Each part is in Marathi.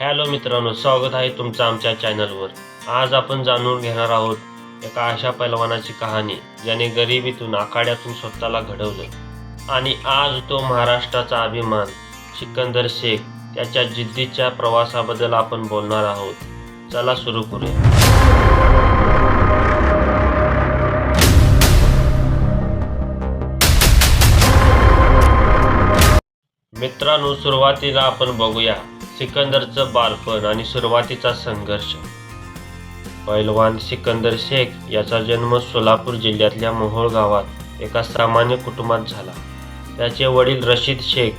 हॅलो मित्रांनो स्वागत आहे तुमचं आमच्या चॅनलवर. आज आपण जाणून घेणार आहोत एका अशा पैलवानाची कहाणी ज्याने गरिबीतून आखाड्यातून स्वतःला घडवलं. आणि आज तो महाराष्ट्राचा अभिमान सिकंदर शेख त्याच्या जिद्दीच्या प्रवासाबद्दल आपण बोलणार आहोत. चला सुरू करूया. मित्रांनो सुरुवातीला आपण बघूया. सिकंदरचं बालपण आणि सुरुवातीचा संघर्ष. पैलवान सिकंदर शेख याचा जन्म सोलापूर जिल्ह्यातल्या मोहोळ गावात एका सामान्य कुटुंबात झाला. त्याचे वडील रशीद शेख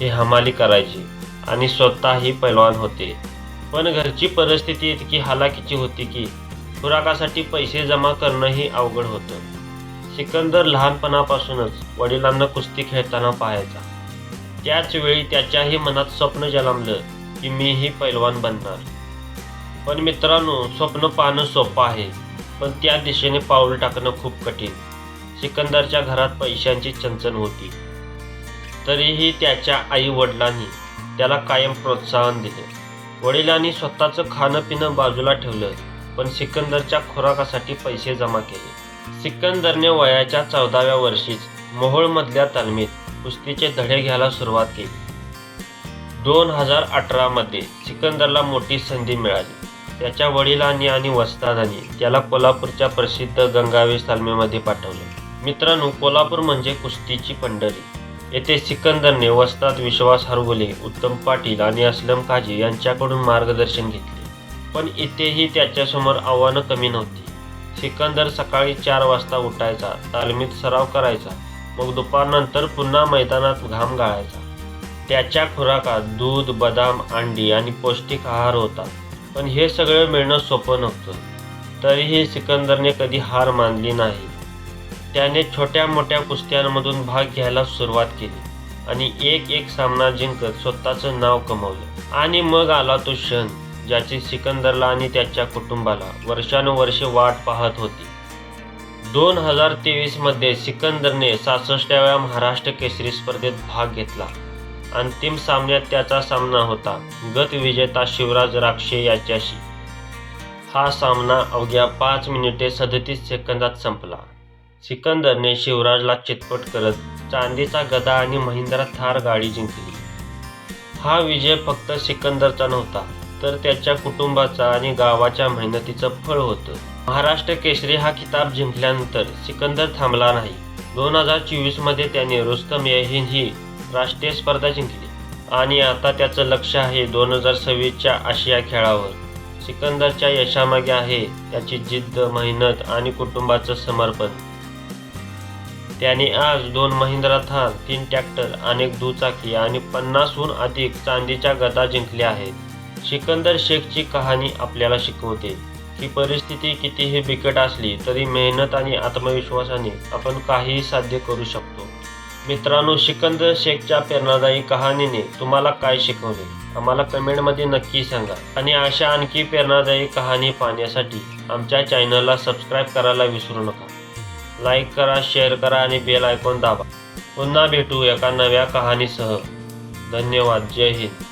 हे हमाली करायचे आणि स्वतःही पैलवान होते. पण घरची परिस्थिती इतकी हालाकीची होती की खुराकासाठी पैसे जमा करणंही अवघड होतं. सिकंदर लहानपणापासूनच वडिलांना कुस्ती खेळताना पाहायचा. त्याच वेळी त्याच्याही मनात स्वप्न जन्मलं की मीही पैलवान बनणार. पण मित्रांनो स्वप्न पाहणं सोपं आहे पण त्या दिशेने पाऊल टाकणं खूप कठीण. सिकंदरच्या घरात पैशांची चंचन होती. तरीही त्याच्या आई वडिलांनी त्याला कायम प्रोत्साहन दिले. वडिलांनी स्वतःचं खाणं पिणं बाजूला ठेवलं पण सिकंदरच्या खुराकासाठी पैसे जमा केले. सिकंदरने वयाच्या चौदाव्या वर्षीच मोहोळमधल्या तालमीत कुस्तीचे धडे घ्यायला सुरुवात केली. दोन हजार अठरामध्ये सिकंदरला मोठी संधी मिळाली. त्याच्या वडिलांनी आणि वस्तादांनी त्याला कोल्हापूरच्या प्रसिद्ध गंगावेश तालमीमध्ये पाठवले. मित्रांनो कोल्हापूर म्हणजे कुस्तीची पंढरी. येथे सिकंदरने वस्ताद विश्वास हरवले उत्तम पाटील आणि असलम काजी यांच्याकडून मार्गदर्शन घेतले. पण इथेही त्याच्यासमोर आव्हानं कमी नव्हती. सिकंदर सकाळी चार वाजता उठायचा तालमीत सराव करायचा मग दुपारनंतर पुन्हा मैदानात घाम गाळायचा. त्याच्या खुराकात दूध बदाम अंडी आणि पौष्टिक आहार होता. पण हे सगळं मिळणं सोपं नव्हतं. तरीही सिकंदरने कधी हार मानली नाही. त्याने छोट्या मोठ्या कुस्त्यांमधून भाग घ्यायला सुरुवात केली आणि एक एक सामना जिंकत स्वतःचं नाव कमवलं. आणि मग आला तो क्षण ज्याची सिकंदरला आणि त्याच्या कुटुंबाला वर्षानुवर्षे वाट पाहत होती. दोन हजार तेवीसमध्ये सिकंदरने सासष्टाव्या महाराष्ट्र केसरी स्पर्धेत भाग घेतला. अंतिम सामन्यात त्याचा सामना होता. गत विजेता शिवराज राक्षे याच्याशी. हा सामना अवघ्या पाच मिनिटे सदतीस सेकंदात संपला. सिकंदरने शिवराजला चितपट करत चांदीचा गदा आणि महिंद्रा थार गाडी जिंकली. हा विजय फक्त सिकंदरचा नव्हता तर त्याच्या कुटुंबाचा आणि गावाच्या मेहनतीचं फळ होतं. महाराष्ट्र केसरी हा किताब जिंकल्यानंतर सिकंदर थांबला नाही. दोन हजार चोवीसमध्ये त्याने रुस्तम यहीन ही राष्ट्रीय स्पर्धा जिंकली. आणि आता त्याचं लक्ष आहे दोन हजार सव्वीसच्या आशिया खेळावर. सिकंदरच्या यशामागे आहे त्याची जिद्द मेहनत आणि कुटुंबाचं समर्पण. त्याने आज दोन महिंद्रा थार तीन ट्रॅक्टर अनेक दुचाकी आणि पन्नासहून अधिक चांदीच्या गदा जिंकल्या आहेत. सिकंदर शेखची कहाणी आपल्याला शिकवते की परिस्थिती कितीही बिकट असली तरी मेहनत आणि आत्मविश्वासाने आपण काहीही साध्य करू शकतो. मित्रांनो सिकंदर शेखच्या प्रेरणादायी कहाणीने तुम्हाला काय शिकवले? आम्हाला कमेंटमध्ये नक्की सांगा. आणि अशा आणखी प्रेरणादायी कहाणी पाहण्यासाठी आमच्या चॅनलला सबस्क्राईब करायला विसरू नका. लाईक करा शेअर करा आणि बेल आयकॉन दाबा. पुन्हा भेटू एका नव्या कहाणीसह. धन्यवाद. जय हिंद.